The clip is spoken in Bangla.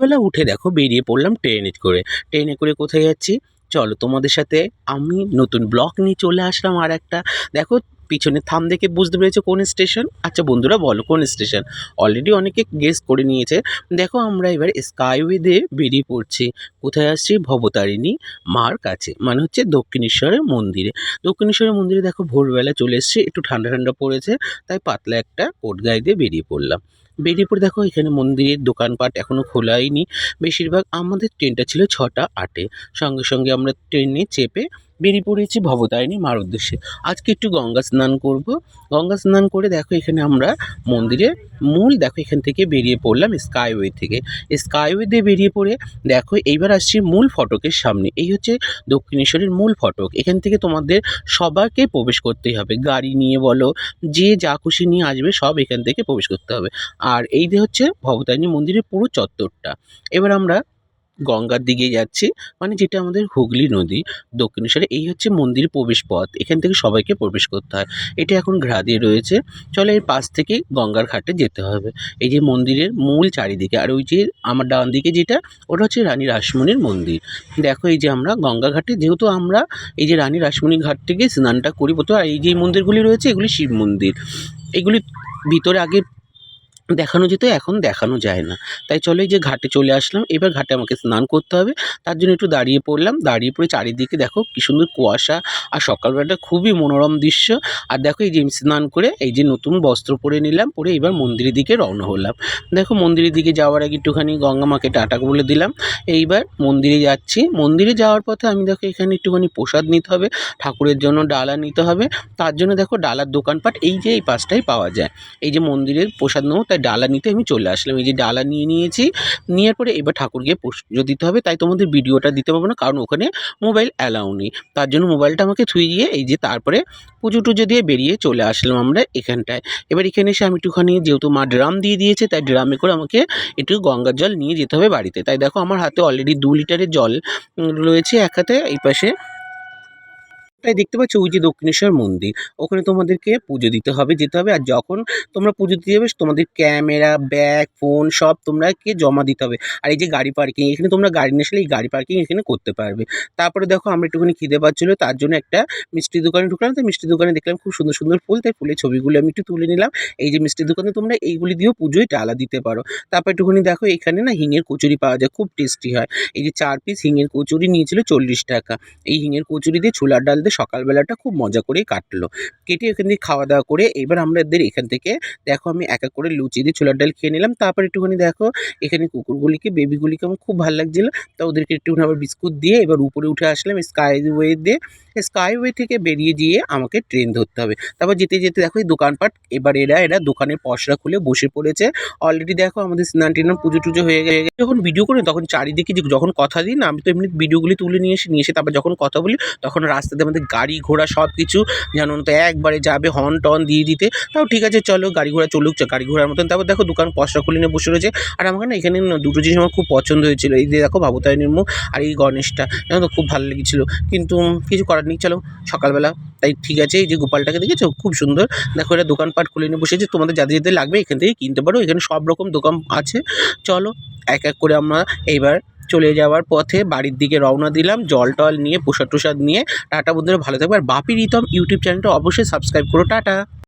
বেলা উঠে দেখো বেরিয়ে পড়লাম ট্রেনে করে। ট্রেনে করে কোথায় যাচ্ছি? চলো তোমাদের সাথে আমি নতুন ব্লগ নিয়ে চলে আসলাম আর একটা দেখো পিছনে থাম দেখে বুঝতে পেরেছ কোন স্টেশন আচ্ছা বন্ধুরা বলো কোন স্টেশন অলরেডি অনেকে গেস করে নিয়েছে। দেখো আমরা এবার স্কাইওয়েতে বেরিয়ে পড়ছি। কোথায় আসছি? ভবতারিণী মার কাছে। মানে হচ্ছে দক্ষিণেশ্বরের মন্দিরে। দক্ষিণেশ্বরের মন্দিরে দেখো ভোরবেলা চলে এসছে। একটু ঠান্ডা ঠান্ডা পড়েছে, তাই পাতলা একটা কোট গায়ে দিয়ে বেরিয়ে পড়লাম। বেরিয়ে দেখো, এখানে মন্দিরের দোকানপাট এখনও খোলাইনি। বেশিরভাগ আমাদের ট্রেনটা ছিল ছটা আটে। সঙ্গে সঙ্গে আমরা ট্রেনে চেপে বেরিয়ে পড়েছি ভবতারিণী মার উদ্দেশ্যে। আজকে একটু গঙ্গা স্নান করব। গঙ্গা স্নান করে দেখো এখানে আমরা মন্দিরে মূল, দেখো এখান থেকে বেরিয়ে পড়লাম স্কাইওয়ে থেকে। স্কাইওয়ে দিয়ে বেরিয়ে পড়ে দেখো এইবার আসছি মূল ফটকের সামনে। এই হচ্ছে দক্ষিণেশ্বরের মূল ফটক। এখান থেকে তোমাদের সবাইকে প্রবেশ করতেই হবে। গাড়ি নিয়ে বলো, যে যা খুশি নিয়ে আসবে সব এখান থেকে প্রবেশ করতে হবে। আর এই যে হচ্ছে ভবতারিণী মন্দিরের পুরো চত্বরটা। এবার আমরা গঙ্গার দিকে যাচ্ছি মানে যেটা আমাদের হুগলি নদী দক্ষিণেশ্বরে এই হচ্ছে মন্দিরের প্রবেশ পথ, এখান থেকে সবাইকে প্রবেশ করতে হয়। এটা এখন ঘেরা দিয়ে রয়েছে। চলে এর পাশ থেকে গঙ্গার ঘাটে যেতে হবে। এই যে মন্দিরের মূল চারিদিকে, আর ওই যে আমার ডান দিকে যেটা, ওটা হচ্ছে রানী রাসমণির মন্দির। দেখো এই যে আমরা গঙ্গা ঘাটে, যেহেতু আমরা এই যে রানী রাসমণি ঘাট থেকে স্নানটা করি তো আর এই যে মন্দিরগুলি রয়েছে, এগুলি শিব মন্দির। এগুলি ভিতরে আগে দেখানো যেত, এখন দেখানো যায় না। তাই চলো যে ঘাটে চলে আসলাম। এবার ঘাটে আমাকে স্নান করতে হবে। তার জন্য একটু দাঁড়িয়ে পড়লাম। দাঁড়িয়ে পড়ে চারিদিকে দেখো কী সুন্দর কুয়াশা আর সকালবেলাটা খুবই মনোরম দৃশ্য। আর দেখো এই যে স্নান করে এই যে নতুন বস্ত্র পরে নিলাম, পরে এবার মন্দিরের দিকে রওনা হলাম। দেখো মন্দিরের দিকে যাওয়ার আগে একটুখানি গঙ্গা মাকে টাটা বলে দিলাম। এইবার মন্দিরে যাচ্ছি। মন্দিরে যাওয়ার পথে আমি দেখো এখানে একটুখানি প্রসাদ নিতে হবে, ঠাকুরের জন্য ডালা নিতে হবে। তার জন্য দেখো ডালার দোকানপাট এই যে এই পাশটাই পাওয়া যায়। এই যে মন্দিরের প্রসাদ নেব, তাই ডালা নিতে আমি চলে আসলাম। এই যে ডালা নিয়ে নিয়েছি, নেওয়ার পরে এবার ঠাকুরকে পুজো দিতে হবে, তাই তোমাদের ভিডিওটা দিতে পারব না, কারণ ওখানে মোবাইল অ্যালাউ নেই। তার জন্য মোবাইলটা আমাকে থুয়ে দিয়ে এই যে তারপরে পুজো টুজো দিয়ে বেরিয়ে চলে আসলাম আমরা এখানটায়। এবার এখানে এসে আমি একটুখানি, যেহেতু মা ড্রাম দিয়ে দিয়েছে, তাই ড্রামে করে আমাকে একটু গঙ্গার জল নিয়ে যেতে হবে বাড়িতে। তাই দেখো আমার হাতে অলরেডি দু লিটারের জল রয়েছে এক হাতে, এই পাশে তাই দেখতে পাচ্ছ ওই যে দক্ষিণেশ্বর মন্দির, ওখানে তোমাদেরকে পুজো দিতে হবে, যেতে হবে। আর যখন তোমরা পুজো দিতে যাবে, তোমাদের ক্যামেরা, ব্যাগ, ফোন সব তোমরাকে জমা দিতে হবে। আর এই যে গাড়ি পার্কিং, এখানে তোমরা গাড়ি নিয়ে আসলে এই গাড়ি পার্কিং এখানে করতে পারবে। তারপরে দেখো আমরা একটুখানি খিদে পাচ্ছিলো, তার জন্য একটা মিষ্টি দোকানে ঢুকলাম। তো মিষ্টি দোকানে দেখলাম খুব সুন্দর সুন্দর ফুল, তাই ফুলের ছবিগুলো আমি একটু তুলে নিলাম। এই যে মিষ্টি দোকানে তোমরা এইগুলি দিয়েও পুজোয় ডালা দিতে পারো। তারপর একটুখানি দেখো, এখানে না হিঙের কচুরি পাওয়া যায়, খুব টেস্টি হয়। এই যে চার পিস হিঙের কচুরি নিয়েছিল চল্লিশ টাকা। এই হিঙের কচুরি দিয়ে ছোলার ডাল দিয়ে সকালবেলাটা খুব মজা করেই কাটলো। কেটে এখান থেকে খাওয়া দাওয়া করে এবার আমাদের এখান থেকে, দেখো আমি এক এক করে লুচি দিয়ে ছোলার ডাল খেয়ে নিলাম। তারপর একটুখানি দেখো, এখানে কুকুরগুলিকে বেবিগুলিকে আমার খুব ভালো লাগছিল। তা ওদেরকে একটুখানি আবার বিস্কুট দিয়ে এবার উপরে উঠে আসলাম স্কাই ওয়ে দিয়ে। স্কাইওয়ে থেকে বেরিয়ে গিয়ে আমাকে ট্রেন ধরতে হবে। তারপর যেতে যেতে দেখো এই দোকানপাট, এবার এরা এরা দোকানের পসরা খুলে বসে পড়েছে। অলরেডি দেখো আমাদের স্নান টিনান পুজো টুজো হয়ে গেছে। যখন ভিডিও করি তখন চারিদিকে যখন কথা দিই না, আমি তো এমনি ভিডিওগুলি তুলে নিয়ে এসে নিয়ে এসে তারপর যখন কথা বলি, তখন রাস্তাতে আমাদের গাড়ি ঘোড়া সব কিছু জানো তো একবারে যাবে হর্ন টন দিয়ে দিতে। তাও ঠিক আছে, চলো গাড়ি ঘোড়া চলুক গাড়ি ঘোড়ার মতন। তারপর দেখো দোকান পসরা খুলে নিয়ে বসে রয়েছে। আর আমাকে না এখানে দুটো জিনিস আমার খুব পছন্দ হয়েছিল। এই যে দেখো বাবুতারিণীর মুখ আর এই গণেশটা। জানো তো খুব ভালো লেগেছিলো। কিন্তু কিছু করার নেই, চলো সকালবেলা। তাই ঠিক আছে, এই যে গোপালটাকে দেখেছ? খুব সুন্দর। দেখো, এটা দোকানপাট খুলে নিয়ে বসেছে। তোমাদের যাদের যাদের লাগবে, এখান থেকে কিনতে পারো। এখানে সব রকম দোকান আছে। চলো, এক এক করে আমরা এইবার চলে যাওয়ার পথে বাড়ির দিকে রওনা দিলাম। জল টল নিয়ে, প্রসাদ টুসাদ নিয়ে। টাটা বন্ধুরা, ভালো থাকবে। আর বাপি রিতম ইউটিউব চ্যানেলটা অবশ্যই সাবস্ক্রাইব করো। টাটা!